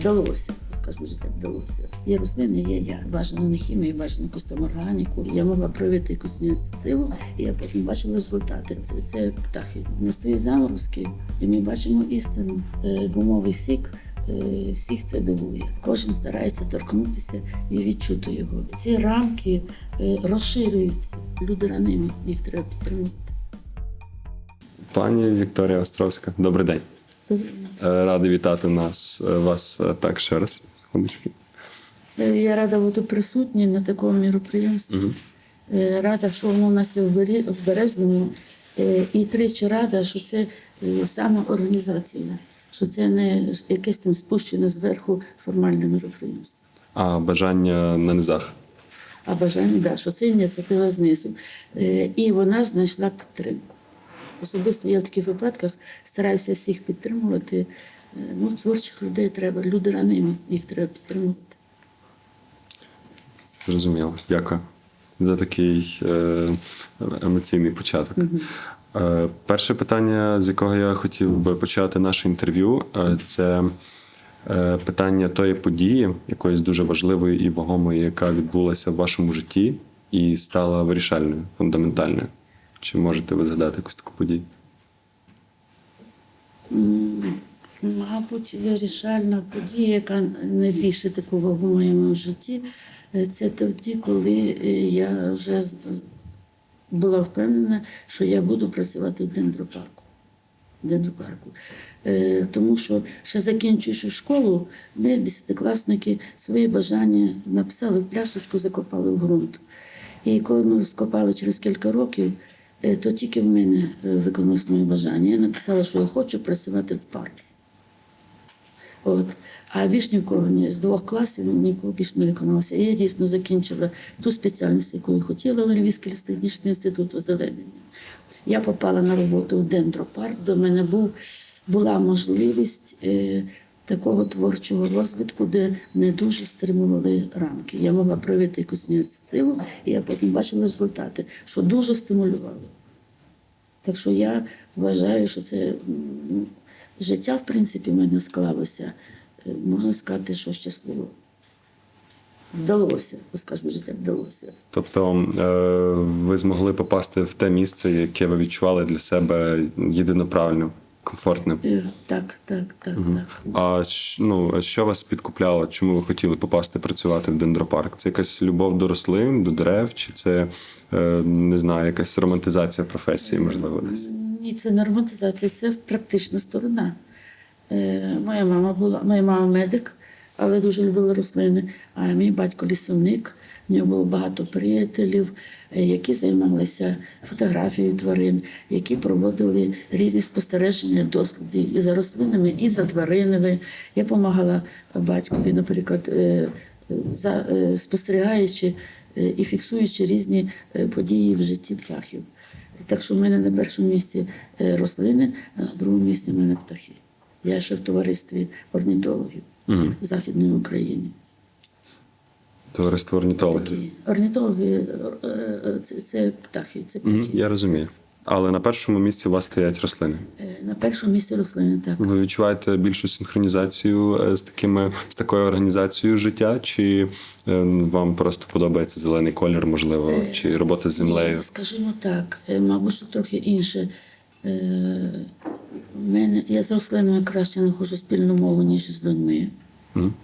вдалося, скажімо, життя вдалося. Є рослини, є я. Бажано не хімію, бажано там органіку. Я могла проявити якусь ініціативу, і я потім бачила результати. Це, це птахи. Настають заморозки, і ми бачимо істину. Е, Гумовий сік. е, Всіх це дивує. Кожен старається торкнутися і відчути його. Ці рамки е, розширюються. Люди ранені, їх треба підтримувати. Пані Вікторія Островська, добрий день. Е, Радий вітати нас е, вас е, так ще раз. Секундочку. Я рада бути присутній на такому міроприємстві. Е, Рада, що воно у нас є в Березному. І тричі рада, що це саме організація, що це не якесь там спущене зверху формальне міроприємство. А бажання на низах. А бажання, да, що це ініціатива знизу. І вона знайшла підтримку. Особисто я в таких випадках стараюся всіх підтримувати. Е, Ну, творчих людей треба, люди ранені, їх треба підтримувати. Зрозуміло. Дякую за такий е, емоційний початок. Е, перше питання, з якого я хотів би почати наше інтерв'ю, е, це питання тої події, якоїсь дуже важливої і вагомої, яка відбулася в вашому житті і стала вирішальною, фундаментальною. Чи можете ви згадати якусь таку подію? Мабуть, вирішальна подія, яка найбільше таку вагу в моєму житті, е, це тоді, коли е, я вже була впевнена, що я буду працювати в дендропарку. Дендропарку. Е, Тому що ще закінчуючи школу, ми, десятикласники, свої бажання написали в пляшечку, закопали в ґрунт. І коли ми скопали через кілька років, то тільки в мене е, виконалось моє бажання. Я написала, що я хочу працювати в парку. От. А більш ні в кого ні. З двох класів нікого більш не виконалося. І я дійсно закінчила ту спеціальність, яку я хотіла у Львівський лісотехнічний інститут озеленення. Я попала на роботу в дендропарк, до мене був, була можливість е, такого творчого розвитку, де не дуже стримували рамки. Я могла проявити якусь ініціативу, і я потім бачила результати, що дуже стимулювало. Так що я вважаю, що це життя, в принципі, в мене склалося, е, можна сказати, що щасливо. Вдалося, бо скажімо, життя вдалося. Тобто е, ви змогли попасти в те місце, яке ви відчували для себе єдино правильним, комфортним. Е, Так, так, так, так. А ну, що вас підкупляло? Чому ви хотіли попасти працювати в дендропарк? Це якась любов до рослин, до дерев, чи це е, не знаю, якась романтизація професії, можливо, десь? Ні, це не романтизація, це практична сторона. Е, моя мама була, моя мама медик, але дуже любила рослини. А мій батько лісівник. В нього було багато приятелів, е, які займалися фотографією тварин, які проводили різні спостереження, досліди і за рослинами, і за тваринами. Я допомагала батькові, наприклад, е, за, е, спостерігаючи і фіксуючи різні події в житті птахів. Так що в мене на першому місці рослини, а на другому місці в мене птахи. Я ще в товаристві орнітологів Мгм. в Західній Україні. Товариство орнітологів. Орнітологи е, е, це, це птахи, це птахи. Я розумію. Але на першому місці у вас стоять рослини. Е, На першому місці рослини, так. Ви відчуваєте більшу синхронізацію е, з такими з такою організацією життя, чи е, вам просто подобається зелений колір, можливо, чи робота з землею? Скажімо так, е, мабуть, трохи інше. Е, Мене, я з рослинами краще знаходжу спільну мову, ніж з людьми. Мгм.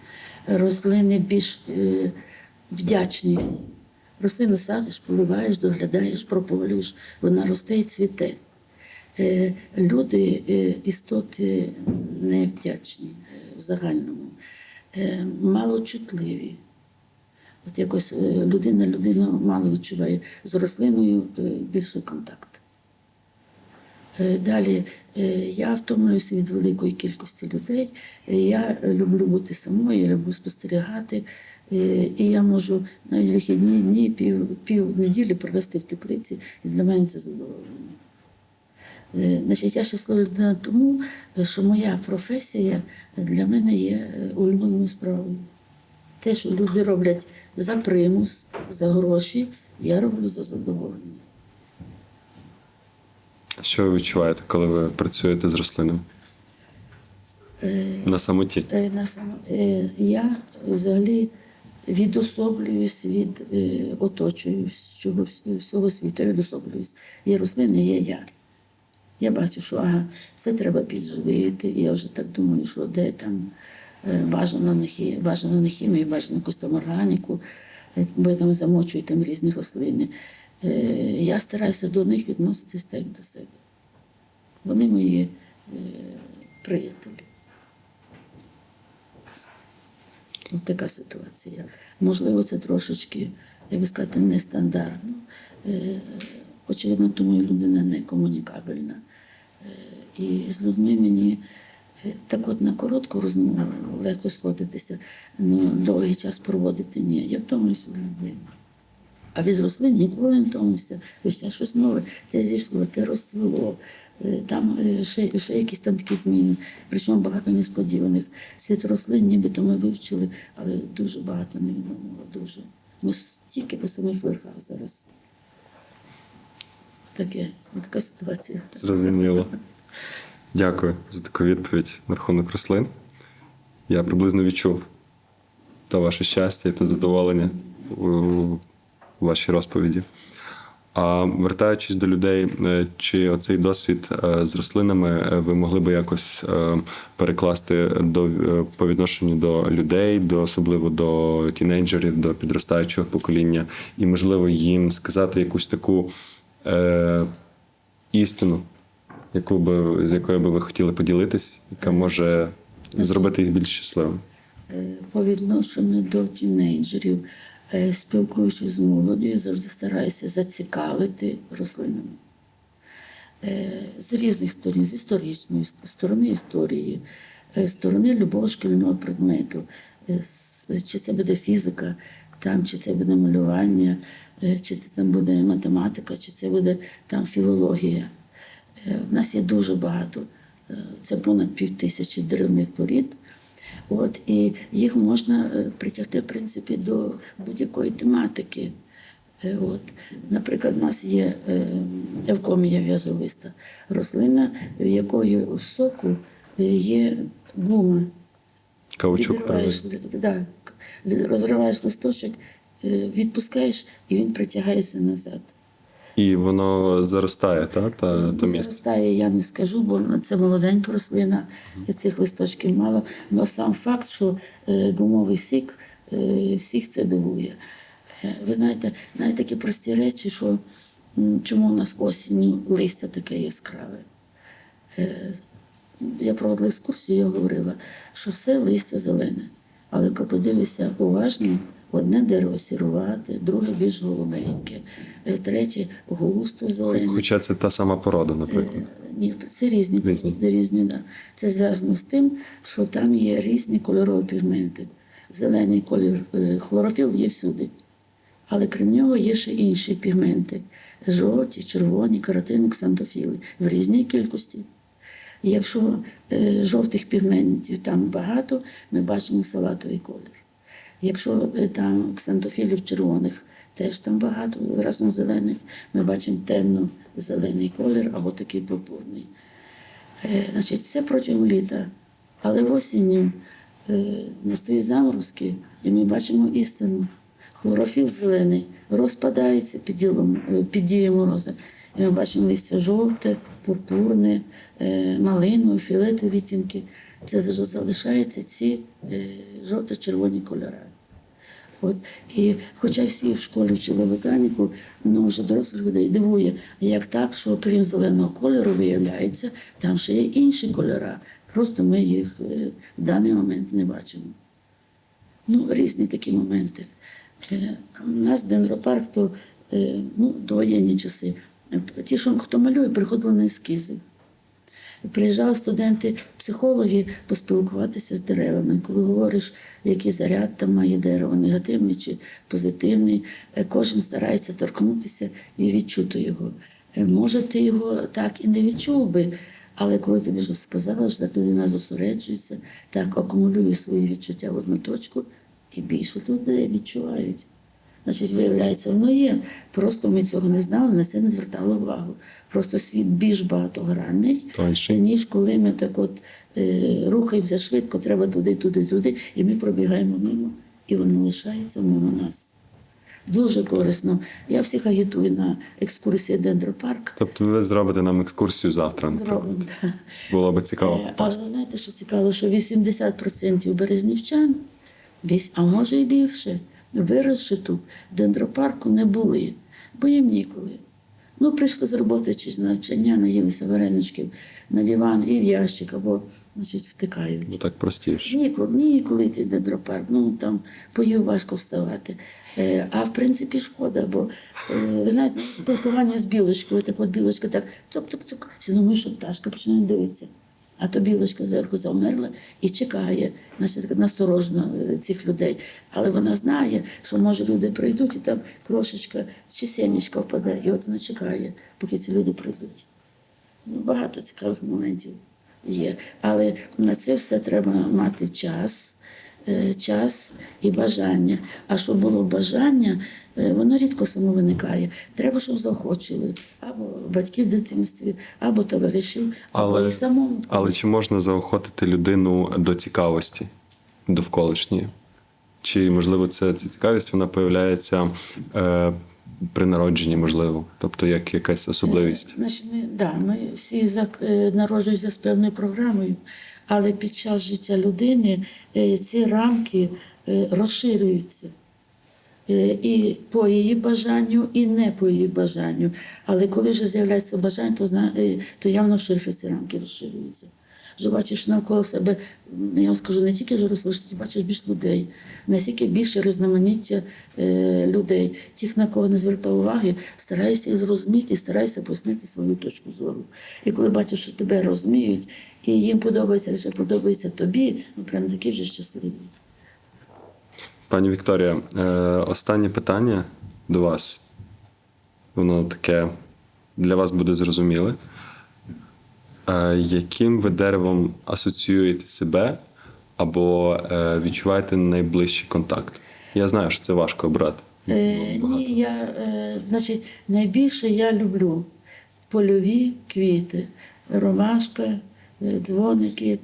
Рослини більш вдячні. Рослину садиш, поливаєш, доглядаєш, прополюєш, вона росте і цвіте. Е, люди, е, істоти невдячні в загальному, е, малочутливі. От якось людина людину мало відчуває з рослиною більший контакт. Е, Далі е, я втомлююся від великої кількості людей. Е, Я люблю бути самою, я люблю спостерігати. І я можу навіть вихідні дні, пів, пів неділі провести в теплиці, і для мене це задоволення. Значить, я щаслива тому, що моя професія для мене є улюбленою справою. Те, що люди роблять за примус, за гроші, я роблю за задоволення. Що ви відчуваєте, коли ви працюєте з рослинами? Е, На самоті. Е, на само- е, я взагалі відособлююсь від оточуючого всього світу. Я відособлююсь. Є рослини, є я. Я бачу, що ага, це треба підживити. Я вже так думаю, що де там бажано не хі- бажано не хімію, бажано якусь там органіку, бо я там замочую там різні рослини. Е, Я стараюся до них відноситись так до себе. Вони мої е, приятелі. Ось така ситуація. Можливо, це трошечки, як би сказати, нестандартно. Е, Очевидно, тому і людина не комунікабельна. І з людьми мені так от на коротку розмову легко сходитися, ну, довгий час проводити ні. Я втомлююсь від людей. А від рослин ніколи не втомився. Весь час щось нове, те зійшло, те розцвіло. Е, Там е, ще, ще якісь там такі зміни, причому багато несподіваних. Світ рослин нібито ми вивчили, але дуже багато невідомого, дуже. Ми стільки по самих верхах зараз. Таке, така ситуація. Зрозуміло. Дякую за таку відповідь на рахунок рослин. Я приблизно відчув та ваше щастя і те задоволення у вашій розповіді. А вертаючись до людей, е, чи оцей досвід е, з рослинами е, ви могли би якось перекласти до по відношенню до людей, до особливо до тінейджерів, до підростаючого покоління, і можливо їм сказати якусь таку е, істину, яку би з якою би ви хотіли поділитись, яка може зробити їх більш щасливими. По відношенню до тінейджерів, спілкуючись з молоддю, завжди стараюся зацікавити рослинами. Е, З різних сторін, з історичної сторони історії, е, з сторони любого шкільного предмету, Е, чи це буде фізика, там, чи це буде малювання, е, чи це там буде математика, чи це буде там філологія. Е, В нас є дуже багато, е, це понад пів тисячі деревних порід. От, і їх можна е, притягти, в принципі, до будь-якої тематики. Е, От. Наприклад, у нас є е, евкомія в'язовиста, рослина, в якої в соку є гума. Каучук да, розриваєш листочок, відпускаєш, і він притягається назад. І воно заростає, та, та, то місце. Заростає, я не скажу, бо це молоденька рослина, і цих листочків мало. Але сам факт, що е, гумовий сік е, всіх це дивує. Е, Ви знаєте, навіть такі прості речі, що чому у нас осінню листя таке яскраве. Я проводила екскурсію, я говорила, що все листя зелене. Але коли подивишся уважно, одне дерево сірувате, друге більш голубеньке, е, третє густо зелене. Хоча це та сама порода, наприклад. Е, Ні, це різні Різні. породи, різні, да. Це зв'язано з тим, що там є різні кольорові пігменти. Зелений колір е, хлорофіл є всюди. Але крім нього є ще інші пігменти: жовті, червоні, каротини, ксантофіли в різній кількості. Якщо жовтих пігментів там багато, ми бачимо салатовий колір. Якщо е, там ксантофілів червоних теж там багато, разом зелених, ми бачимо темно-зелений колір або такий пурпурний. Е, значить, це протягом літа. Але осінню е, настають заморозки, і ми бачимо істину. Хлорофіл зелений розпадається під, ділом, е, під дією морозу. І ми бачимо листя жовте, пурпурне, е, малинове, фіолетові відтінки. Це залишаються ці е, жовто-червоні кольори. От. І хоча всі в школі вчили ботаніку, ну вже дорослих людей дивує, як так, що крім зеленого кольору, виявляється, там ще є інші кольори. Просто ми їх е, в даний момент не бачимо. Ну, різні такі моменти. Е, У нас дендропарк, то ну, довоєнні часи. Ті, що хто малює, приходили на ескізи. Приїжджали студенти, психологи поспілкуватися з деревами. Коли говориш, який заряд там має дерево, негативний чи позитивний, е, кожен старається торкнутися і відчути його. Е, Може, ти його так і не відчув би, але коли тобі вже сказали, що так людина зосереджується, так акумулює свої відчуття в одну точку, і більше людей відчувають. Значить, виявляється, воно є. Просто ми цього не знали, на це не звертали увагу. Просто світ більш багатогранний, Тоньше. ніж коли ми так от е, рухаємося швидко, треба туди, туди, туди, і ми пробігаємо мимо, і воно лишається мимо нас. Дуже корисно. Я всіх агітую на екскурсії Дендропарк. Тобто ви зробите нам екскурсію завтра. Зробимо. Да. Було би цікаво. Але ви знаєте, що цікаво, що 80% березнівчан, а може і більше, виросли тут, дендропарку не були, бо їм ніколи. Ну, прийшли з роботи чи з навчання, наїлися вареничків на диван і в ящик, або значить, втикають. Бо так простіше. Ніколи, ніколи йти дендропарк, ну там поїв важко вставати. Е, а в принципі шкода, бо е, ви знаєте, спілкування з білочкою, так от білочка так цук-цук-цук. Всі думають, що пташка починає дивитися. А то білочка зверху завмерла і чекає, значить, насторожно е, цих людей. Але вона знає, що може люди прийдуть, і там крошечка чи сім'ячка впаде, і от вона чекає, поки ці люди прийдуть. Ну, багато цікавих моментів є. Але на це все треба мати час, час і бажання. А щоб було бажання, е, воно рідко само виникає. Треба, щоб заохочили або батьків в дитинстві, або товаришів, або Але- і самому. Але чи можна заохотити людину до цікавості довколишньої? Чи можливо це, ця цікавість вона появляється е, при народженні, можливо, тобто як якась особливість? Значить, ми, да, ми всі зак- е, народжуємося з певною програмою, але під час життя людини е, ці рамки е, розширюються. Е, І по її бажанню, і не по її бажанню. Але коли вже з'являється бажання, то, то явно ширше ці рамки розширюються. Вже бачиш навколо себе, я вам скажу, не тільки вже ти бачиш більш людей, настільки більше різноманіття е, людей. Тих, на кого не звертав уваги, стараєшся їх зрозуміти і стараєшся пояснити свою точку зору. І коли бачиш, що тебе розуміють, і їм подобається, лише подобається тобі, ну прям такі вже щасливі. Пані Вікторія, е, останнє питання до вас. Воно таке для вас буде зрозуміле. Е, яким ви деревом асоціюєте себе або е, відчуваєте найближчий контакт? Я знаю, що це важко обрати. Е, ні, я, е, значить, найбільше я люблю польові квіти, ромашка, е, дзвоники,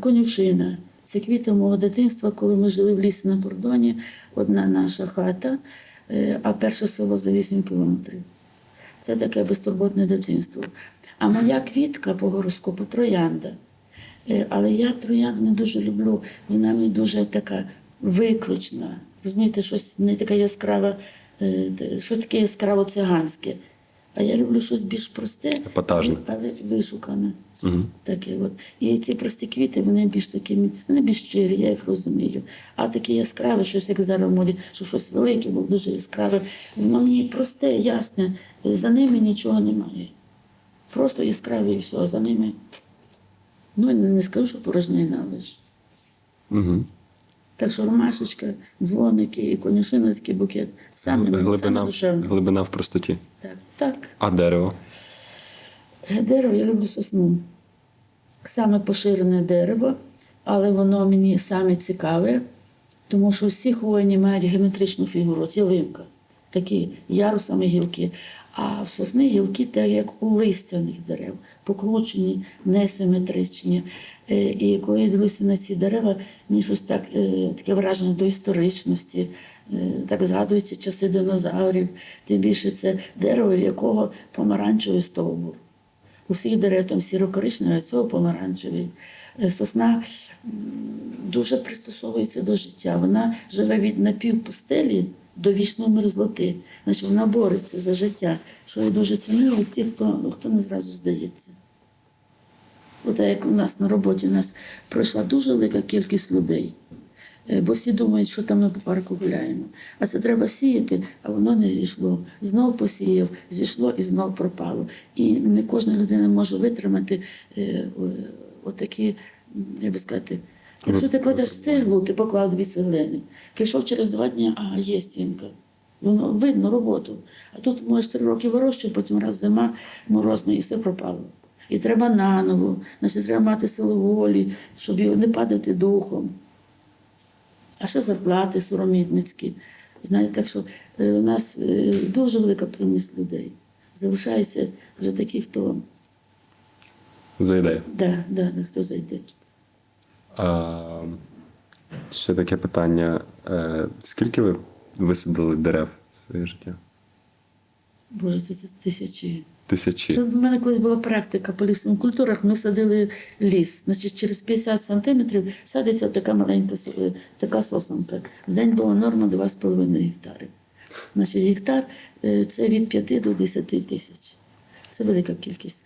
конюшина. Це квіти мого дитинства, коли ми жили в лісі на кордоні, одна наша хата, а перше село за 8 кілометрів. Це таке безтурботне дитинство. А моя квітка по гороскопу троянда. Е, Але я троянд не дуже люблю. Вона мені дуже така виклична. Розумієте, щось не таке яскраве, е, щось таке яскраво циганське. А я люблю щось більш просте, Епатажне. але, вишукане. Угу. Таке от. І ці прості квіти, вони більш такі, вони більш щирі, я їх розумію. А такі яскраві, щось як зараз в моді, що щось велике, було дуже яскраве. Воно мені просте, ясне, за ними нічого немає. Просто яскраві і все, а за ними. Ну, не скажу, що порожнина, але. Угу. Так що ромашечка, дзвоники і конюшина такий букет. Саме, саме Глибина, душевно. глибина в простоті. Так, так. А дерево? Дерево я люблю сосну. Саме поширене дерево, але воно мені саме цікаве, тому що всі хвойні мають геометричну фігуру, ялинка, такі ярусами гілки. А в сосни гілки так, як у листяних дерев, покручені, несиметричні. Е, І коли я дивлюся на ці дерева, мені щось так, е, таке враження до історичності, е, так згадуються часи динозаврів. Тим більше це дерево, в якого помаранчевий стовбур. У всіх дерев там сіро-коричневий, а цього помаранчевий. Сосна дуже пристосовується до життя. Вона живе від напівпустелі до вічної мерзлоти. Значить, вона бореться за життя, що я дуже ціную тих, хто, хто не зразу здається. От як у нас на роботі у нас пройшла дуже велика кількість людей. Е, Бо всі думають, що там ми по парку гуляємо. А це треба сіяти, а воно не зійшло. Знов посіяв, зійшло і знов пропало. І не кожна людина може витримати е, отакі, як би сказати, якщо ти кладеш цеглу, ти поклав дві цеглини. Прийшов через два дні, а є стінка. Воно видно роботу. А тут можеш три роки вирощувати, потім раз зима морозна і все пропало. І треба наново, значить, треба мати силу волі, щоб його не падати духом. А ще зарплати соромітницькі. Знаєте, так що е, у нас е, дуже велика плинність людей. Залишається вже такі, хто За ідею. да, да, да, хто зайде. Ще таке питання. Е, скільки ви висадили дерев в своє життя? Боже, це, тисячі. Тисячі. В мене колись була практика по лісовим культурах. Ми садили ліс. Значить, через 50 сантиметрів садиться така маленька е, така сосонка. В день була норма 2,5 гектари. Значить, гектар е, це від 5 до 10 тисяч. Це велика кількість.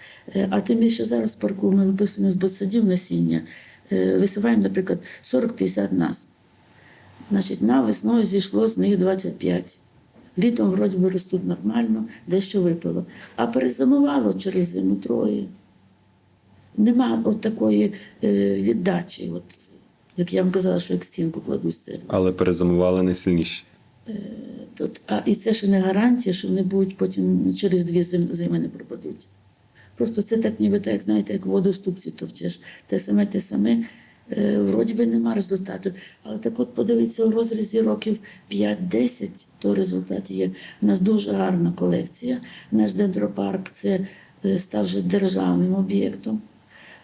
А тим більше зараз в парку ми виписуємо з ботсадів насіння. Е, Висиваємо, наприклад, 40-50 нас. Значить, на весною зійшло з них 25. Літом вроді би ростуть нормально, дещо випало. А перезимувало через зиму троє. Нема от такої е, віддачі, от, як я вам казала, що як стінку кладуть це. Але перезимували найсильніші. Тут, а, і це ще не гарантія, що вони будуть потім через дві зим, зими не пропадуть. Просто це так, ніби так, знаєте, як воду в ступці товчеш. Те саме, те саме. Е, вроді би нема результату. Але так от подивіться, у розрізі років 5-10, то результат є. У нас дуже гарна колекція. Наш дендропарк це е, став вже державним об'єктом.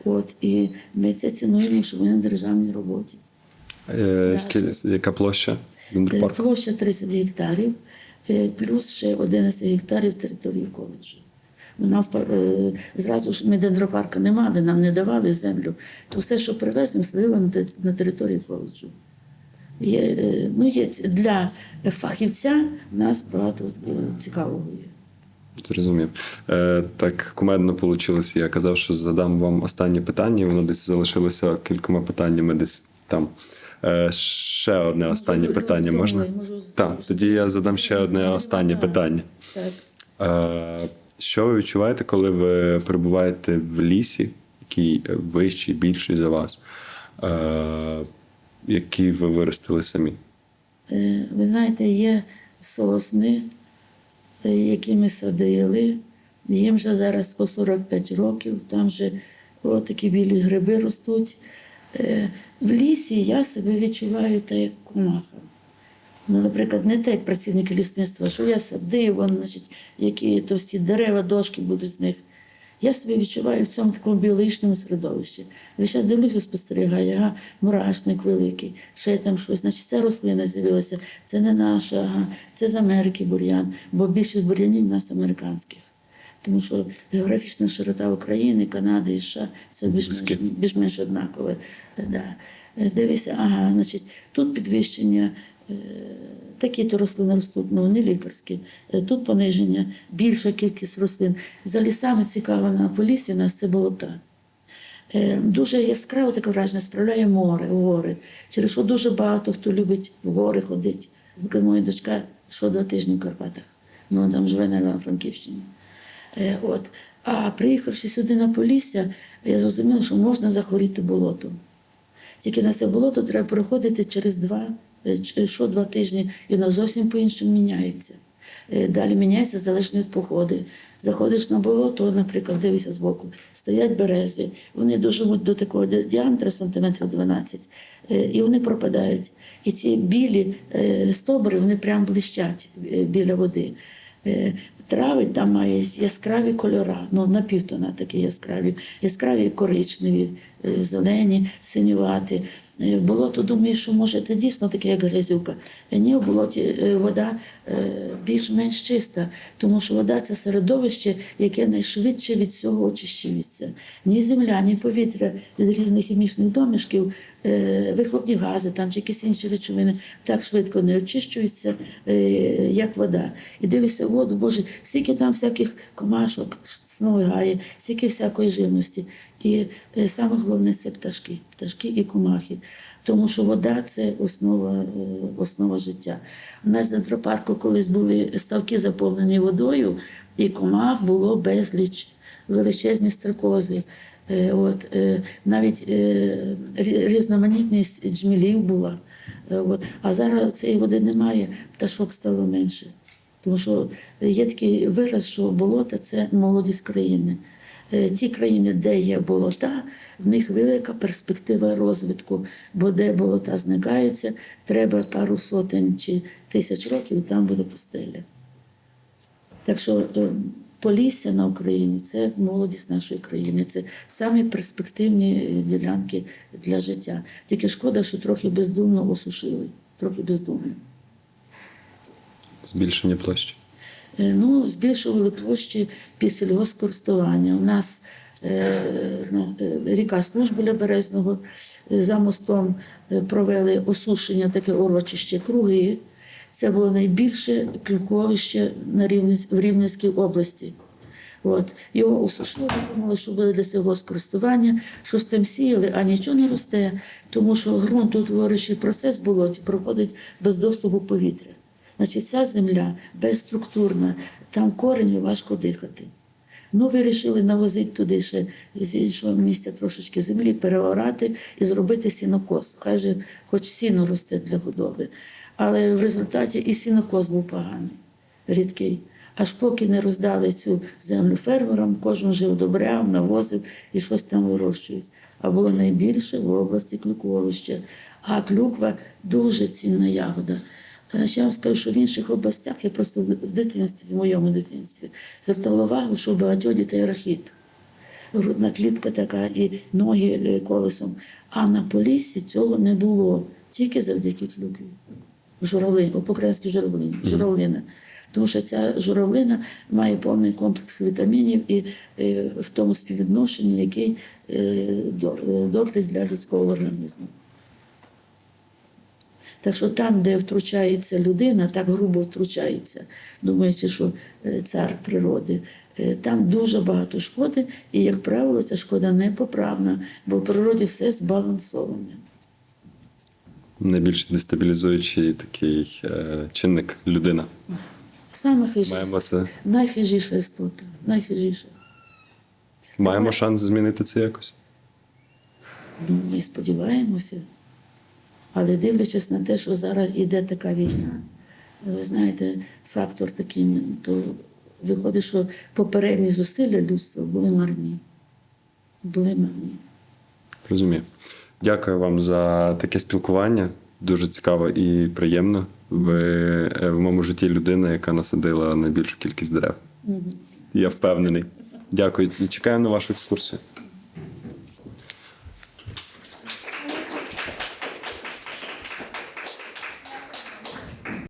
От, і ми це цінуємо, що ми на державній роботі. Е, скіль- яка площа? Е, Дендропарку? Площа 30 гектарів, е, плюс ще 11 гектарів території коледжу. Вона е, зразу ж ми дендропарка не мали, нам не давали землю. То все, що привеземо, садили на території коледжу. Є, е, ну, є для фахівця в нас багато е, цікавого є. Зрозумів. Е, так кумедно вийшло. Я казав, що задам вам останнє питання. Воно десь залишилося кількома питаннями десь там. Е, ще одне останнє Можливо, питання думаю, можна? можу Так, тоді я задам ще одне останнє питання. Так. Е, що ви відчуваєте, коли ви перебуваєте в лісі, який вищий, більший за вас, е, який ви виростили самі? Е, Ви знаєте, є сосни, е, які ми садили. Їм вже зараз по 45 років, там вже такі білі гриби ростуть. Е, В лісі я себе відчуваю так, як комаха. Ну, наприклад, не так, як працівники лісництва, що я садив, вон, значить, які товсті дерева, дошки будуть з них. Я себе відчуваю в цьому такому біологічному середовищі. Я зараз дивлюся, спостерігаю, ага, мурашник великий, ще там щось. Значить, це рослина з'явилася, це не наша, ага, це з Америки бур'ян, бо більшість бур'янів у нас американських. Тому що географічна широта України, Канади і США це більш-менш, більш-менш однакове. Да. Е, Дивися, ага, значить, тут підвищення, такі-то рослини ростуть, ну вони лікарські. Е, Тут пониження, більша кількість рослин. За лісами цікаво на полісі, у нас це болота. Е, Дуже яскраво таке враження справляє море, гори. Через що дуже багато хто любить в гори ходити. Моя дочка що два тижні в Карпатах. Ну, вона там живе на Івано-Франківщині. Е, От. А приїхавши сюди на Полісся, я зрозуміла, що можна захворіти болотом. Тільки на це болото треба проходити через два, е, що два тижні, і воно зовсім по-іншому міняється. Е, Далі міняється залежно від походи. Заходиш на болото, наприклад, дивишся збоку, стоять берези, вони доживуть до такого діаметра сантиметрів 12, е, і вони пропадають. І ці білі е, стовбури, вони прям блищать е, біля води. Е, Трави там мають яскраві кольора, ну напівтона такі яскраві, яскраві коричневі, е, зелені, синюваті. Е, Болото думаю, що може це дійсно таке, як грязюка. Е, Ні, в болоті е, вода більш-менш чиста, тому що вода це середовище, яке найшвидше від цього очищується. Ні земля, ні повітря від різних хімічних домішків, вихлопні гази там чи якісь інші речовини так швидко не очищуються, е, як вода. І дивишся воду, Боже, скільки там всяких комашок сновигає, стільки всякої живності. І е, саме головне це пташки, пташки і комахи. Тому що вода це основа, е, основа життя. У нас в дендропарку колись були ставки заповнені водою, і комах було безліч, величезні стрекози. Е, От, е, навіть е, різноманітність джмілів була. От. А зараз цієї води немає, пташок стало менше. Тому що є такий вираз, що болото це молодість країни. Ті країни, де є болота, в них велика перспектива розвитку, бо де болота зникаються, треба пару сотень чи тисяч років, там буде пустеля. Так що Полісся на Україні це молодість нашої країни, це самі перспективні е, ділянки для життя. Тільки шкода, що трохи бездумно осушили. Трохи бездумно. Збільшення площі. Е, Ну, збільшували площі під сільгоспкористування. У нас е, ріка Служб біля Березного за мостом провели осушення, таке урочище круги. Це було найбільше клюковище на Рівненсь- в Рівненській області. От. Його осушили, думали, що буде для сільгоспкористування, щось там сіяли, а нічого не росте, тому що ґрунтоутворюючий процес в болоті проходить без доступу повітря. Значить, ця земля безструктурна, там кореню важко дихати. Ну, вирішили навозити туди ще з іншого місця трошечки землі, переорати і зробити сінокос. Хай же хоч сіно росте для худоби. Але в результаті і сінокос був поганий, рідкий. Аж поки не роздали цю землю фермерам, кожен жив добряв, навозив і щось там вирощують. А було найбільше в області клюковище. А клюква дуже цінна ягода. Ще вам скажу, що в інших областях я просто в дитинстві, в моєму дитинстві, звертала увагу, що у багатьох дітей. Грудна клітка така і ноги е, колесом. А на Поліссі цього не було. Тільки завдяки клюкві. Журавлин, по-українськи журавлин, журавлина. Тому що ця журавлина має повний комплекс вітамінів і е, в тому співвідношенні, який е, е, добрий для людського організму. Так що там, де втручається людина, так грубо втручається, думаючи, що цар природи, там дуже багато шкоди, і, як правило, ця шкода непоправна, бо в природі все збалансоване. Найбільш дестабілізуючий такий е, чинник людина. Саме Маємо це. найхижіша істота, найхижіша. Маємо шанс змінити це якось. Ну, ми сподіваємося. Але дивлячись на те, що зараз іде така війна, ви знаєте, фактор такий, то виходить, що попередні зусилля людства були марні. Були марні. Розумію. Дякую вам за таке спілкування. Дуже цікаво і приємно. Ви е, в моєму житті людина, яка насадила найбільшу кількість дерев. Я впевнений. Дякую. Чекаю на вашу екскурсію.